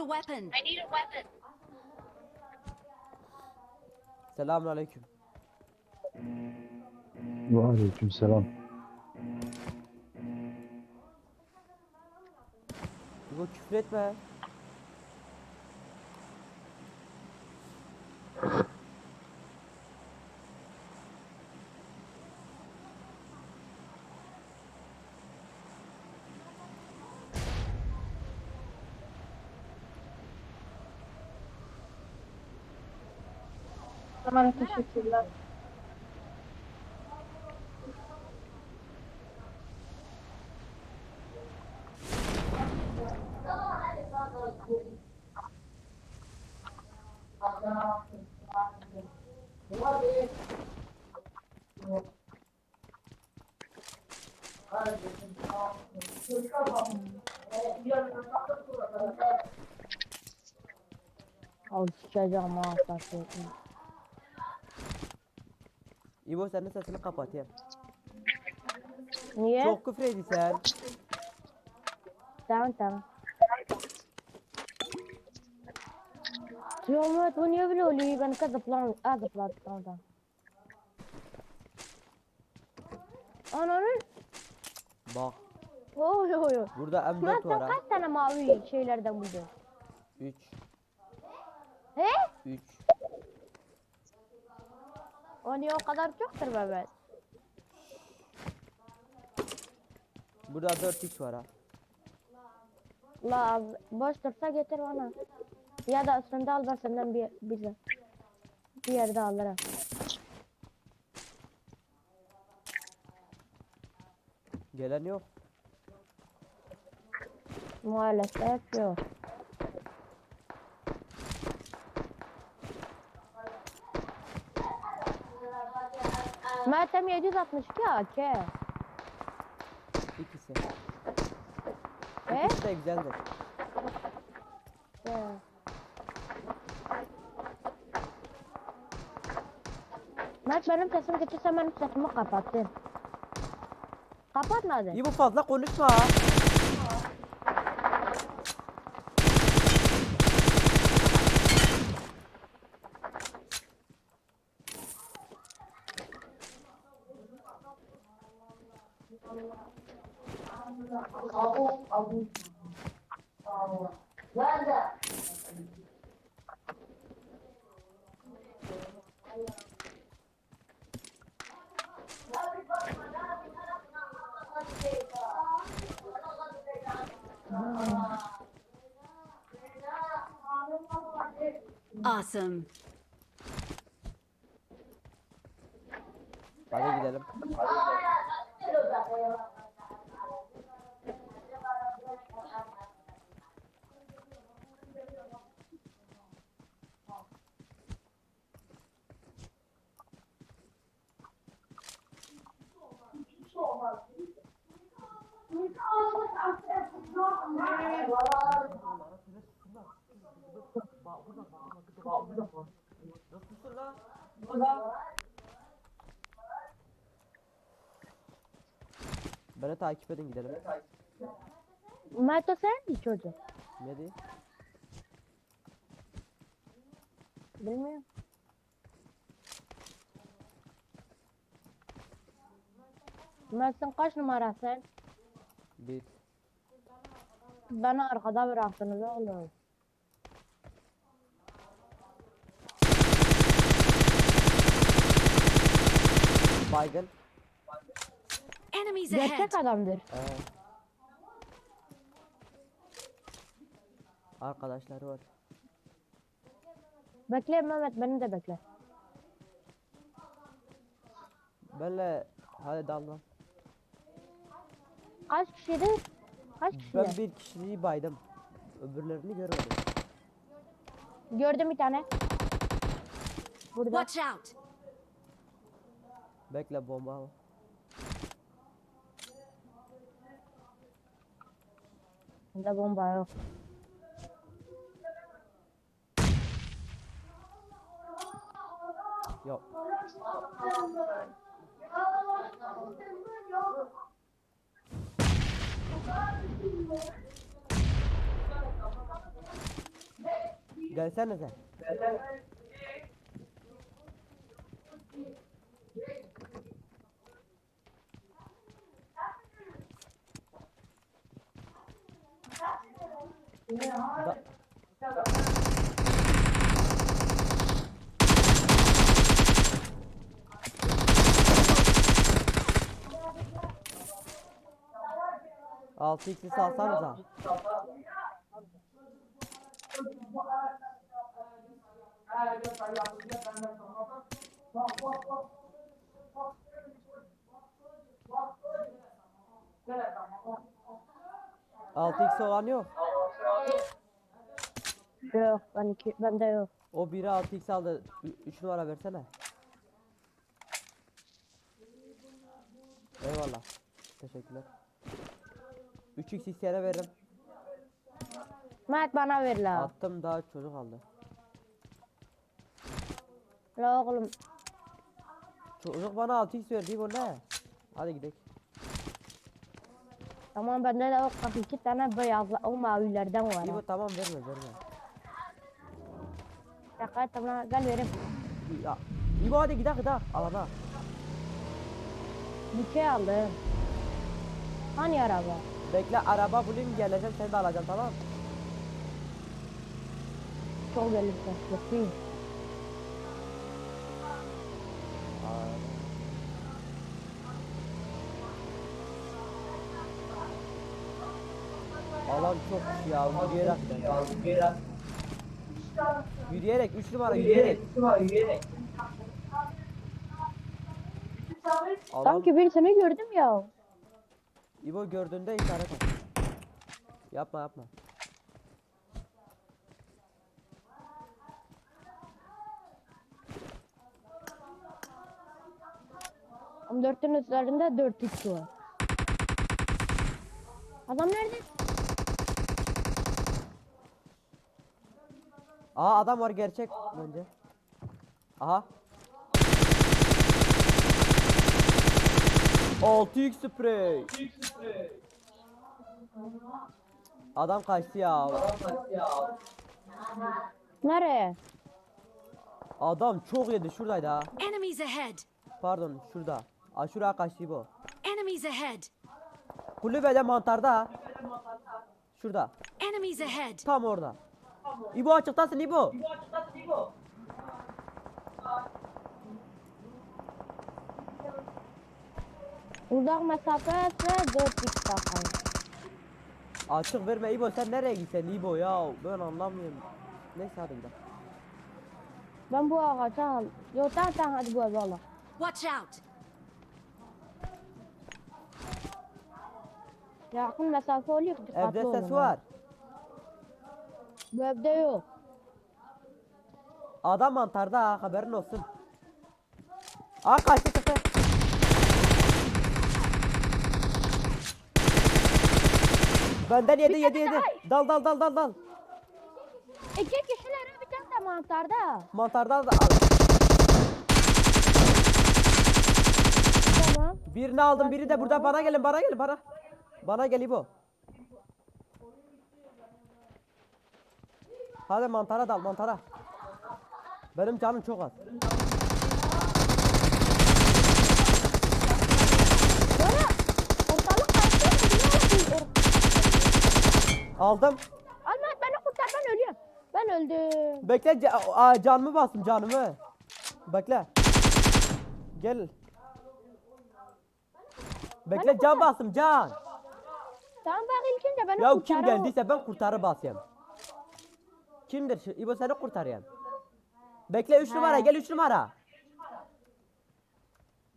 a weapon. I need a weapon. Ve aleyküm selam. Bu küfür etme. Tamam teşekkürler. Al sıçacağım ha. İbo sen de sesini kapat ya. Niye? Çok küfür ediyorsun sen. Tamam tamam. Muhammed bu niye böyle oluyor? Ben kız zıplam, az zıpladım tamam. Ananın. Bak Oy oy oy. burada Murat M4 var sen ha. kaç tane mavi şeylerden buldun? 3 He? 3 O niye o kadar çoktur Mehmet? Burada 4x var ha. La boş dursa getir bana. Ya da üstünde al ben senden bir bize. Bir yerde alırım. Gelen yok. Maalesef yok. Meltem 762 AK. İkisi. He? İkisi de güzeldir. Evet. Mert benim sesimi getirsen benim sesimi kapattın. Kapatmadın. İbo fazla konuşma. Awesome. Hadi gidelim. Beni takip edin gidelim. Mert o sen mi çocuk? Ne diyeyim? Bilmiyorum. Mert sen kaç numarasın? Bir. Beni arkada bıraktınız oğlum. Baygın. Enemies ahead. Gerçek adamdır. Ee. Arkadaşları var. Bekle Mehmet beni de bekle. Benle hadi dalma. Kaç kişidir? Kaç Ben bir kişiyi baydım. Öbürlerini görmedim. Gördüm bir tane. Burada. Watch out. Bekle bomba var. Bunda bomba yok. Yok. Gelsene sen. Da- Altı x'i salsanıza. Altı x olan yok. Yok ben iki, bende yok. O biri 6x aldı. 3 numara versene. Eyvallah. Teşekkürler. 3x isteyene veririm. Mert bana ver la. Attım daha çocuk aldı. La oğlum. Çocuk bana 6x verdi bu ne? Hadi gidelim. Tamam bende de o 42 tane beyaz o mavilerden var. İyi bu tamam verme verme. Şaka tamam gel vereyim. Ya. İyi bu hadi gidelim gidelim. Alana. Bir şey aldım. Hani araba? Bekle araba bulayım geleceğim seni de alacağım tamam mı? Çok gelirse. Yok değil. Alan çok kişi ya yürüyerek. Yürüyerek 3 numara yürüyerek. Alan Sanki birisini gördüm ya. İbo gördüğünde işaret at. Yapma yapma. Ama dörtün üzerinde dört x var. Adam nerede? Aa adam var gerçek bence. Aha. 6x sprey. Adam kaçtı ya. Nereye? Adam çok yedi şuradaydı ha. Enemies ahead! Pardon şurada. Aa şuraya kaçtı bu. Enemies ahead! Kulübede mantarda ha. Şurada. Enemies ahead! Tam orada. İbo açıktasın İbo. Uzak mesafe ise dört x takayım. Açık verme İbo sen nereye gitsen İbo ya ben anlamıyorum. Neyse hadi gidelim. Ben bu ağaca al. Yok tamam tamam hadi bu al. Watch out! Yakın mesafe oluyor Evde ses var. Bu evde yok. Adam mantarda ha haberin olsun. Aa kaçtı çıktı. Benden yedi yedi yedi. Dal dal dal dal dal. İki kişiler bir tane de mantarda. Mantardan da al. Tamam. Birini aldım biri de burada bana gelin bana gelin bana. Bana gel İbo. Hadi mantara dal mantara. Benim canım çok az. Aldım. Almaz beni kurtar ben ölüyorum. Ben öldüm. Bekle ca- canımı bastım canımı. Bekle. Gel. Bekle can bastım can. Tamam bak ilkince beni Ya kurtar. kim geldiyse ben kurtarı basayım. Kimdir şu? İbo seni kurtarayım. Bekle 3 numara gel 3 numara.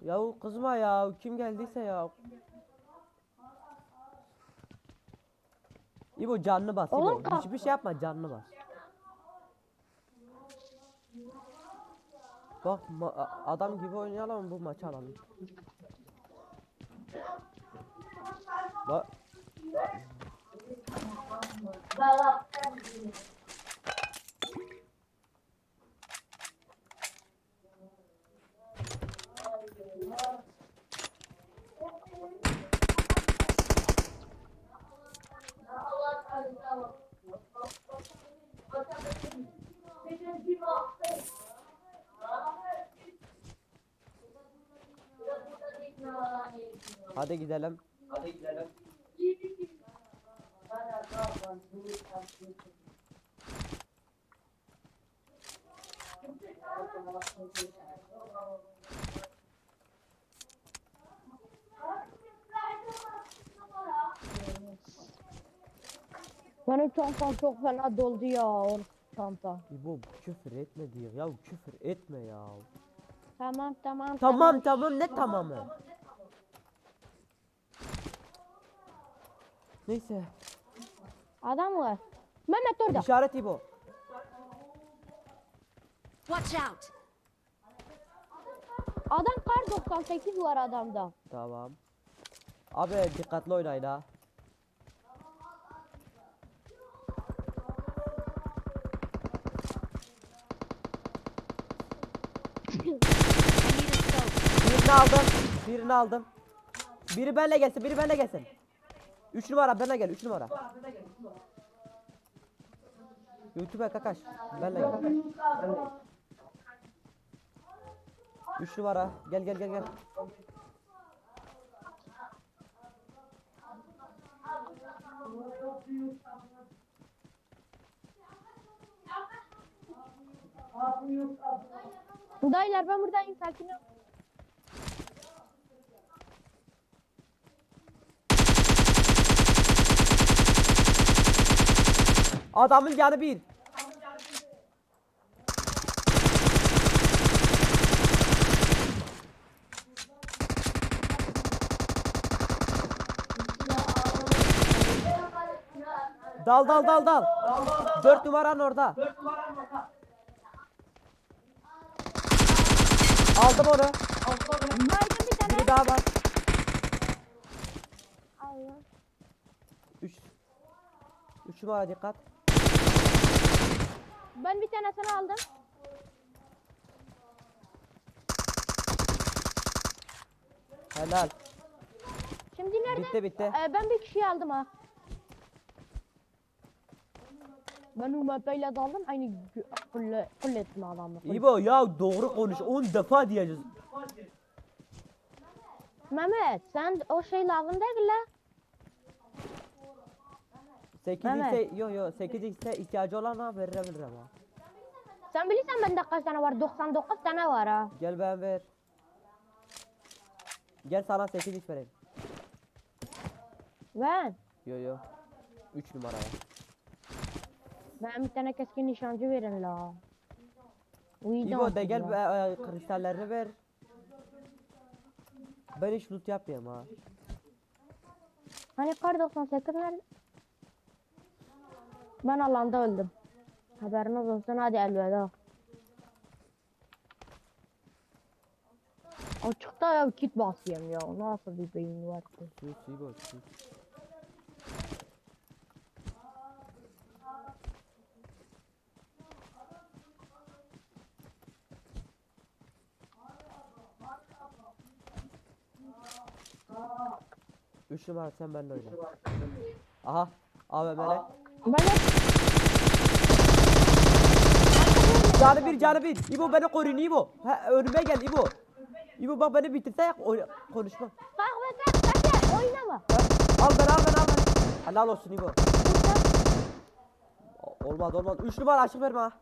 Ya kızma ya kim geldiyse ya. İbo canını bas Oğlum İbo. Hiçbir şey yapma canını bas. Bak adam gibi oynayalım bu maçı alalım. Bak. Hadi gidelim. Benim çantam çok fena doldu ya o çanta. İbo küfür etme diyor. Ya küfür etme ya. Tamam tamam Tamam tamam ne tamamı? Neyse. Adam var. Mehmet orada. İşaret İbo. Watch out! Adam kar 98 var adamda. Tamam. Abi dikkatli oynayın ha. Birini aldım. Birini aldım. Biri benle gelsin. Biri benle gelsin. 3 numara benle gel. 3 numara. YouTube'a kakaş. Benle gel. 3 numara. Gel gel gel gel. Dayılar ben buradayım sakin ol. Adamın canı bir. Dal dal dal dal. Dört numaran orada. Aldım onu. Baydım bir tane. Biri daha var. Üç. Üç numara dikkat. Ben bir tanesini aldım. Helal. Şimdi nerede? Bitti bitti. Ee, ben bir kişiyi aldım ha. Ben UMP'yle daldım aynı kulle, kulle ettim adamı. İbo ya doğru konuş. 10 defa diyeceğiz. Mehmet sen o şey lazım değil la. 8 Mehmet. ise yok yok 8 ise ihtiyacı olana veririm ha. Sen bilirsen bende kaç tane var? 99 tane var ha. Gel ben ver. Gel sana 8 iş vereyim. Ben. Yo yo. 3 numaraya. Ben bir tane keskin nişancı verin la. İbo de gel be- e, kristallerini ver. Ben hiç loot yapmıyorum ha. Hani kar 98 nerede? Ben alanda öldüm. Haberiniz olsun hadi elveda. Açıkta ya kit basıyorum ya. Nasıl bir beyin var ki? Sus İbo sus. Üç numara sen benimle oyna. Aha. AVM'le. Ben de Canı bir canı bir. İbo beni koruyun İbo. Ha, önüme gel İbo. İbo bak beni bitirse konuşma. kalk ve kalk kalk ya, oynama. Ha, Al ben al ben al ben. Helal olsun İbo. Olmaz olmaz. 3 numara açık verme ha.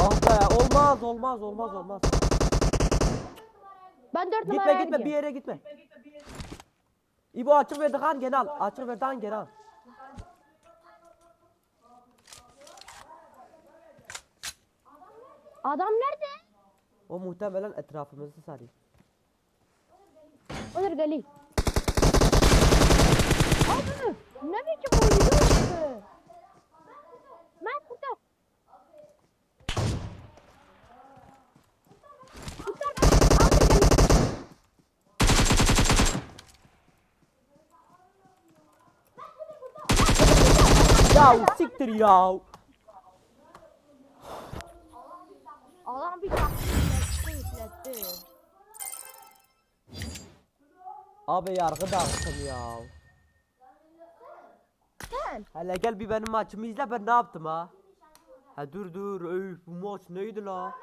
Ah be olmaz olmaz olmaz olmaz. Ben 4 Gitme numaraya gitme bir yere gitme. İbo açık verdi kan gene al. Açık verdi kan gene al. Adam nerede? O muhtemelen etrafımızı sarıyor. Olur geli. Abi ne biçim oynuyorsun? Ben kurtar. Aldır geli. Ya siktir ya. Abi yargı dağıttım ya. Sen Hele gel bir benim maçımı izle ben ne yaptım ha. Ha dur dur öf bu maç neydi la?